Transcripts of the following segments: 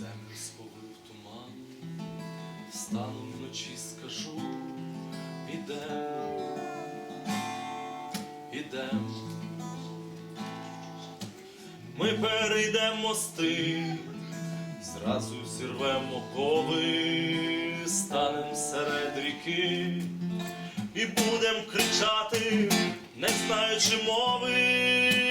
Землю сховив туман, встану вночі, скажу, ідемо, ідемо. Ми перейдемо мости, зразу зірвемо кови, станем серед ріки і будем кричати, не знаючи мови.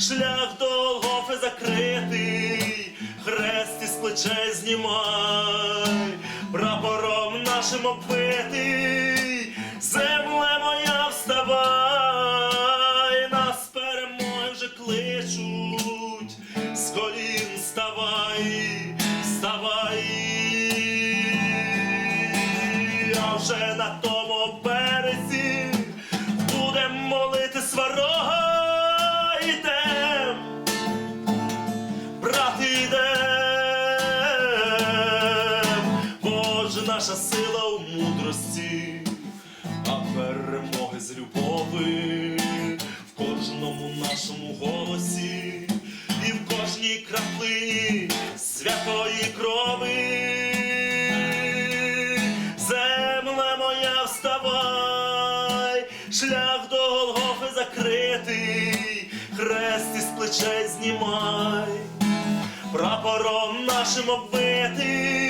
Шлях до Голгофи закритий, хрест із плечей знімай, прапором нашим оббитий, земле моя, вставай, нас перемоги вже кличуть, з колін вставай, вставай, а вже на тому березі наша сила у мудрості, а перемоги з любови в кожному нашому голосі і в кожній краплині святої крови. Земле моя, вставай, шлях до Голгофи закритий, хрест із плечей знімай прапором нашим оббитий,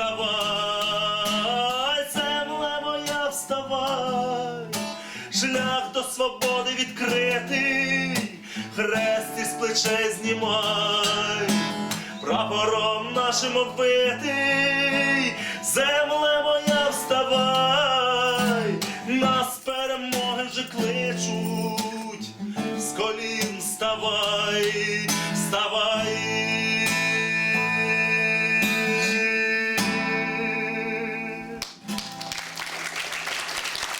вставай, земле моя, вставай, шлях до свободи відкритий, хрест із плечей знімай. Прапором нашим оббитий, земле моя, вставай, нас перемоги вже кличуть, з колін вставай, вставай.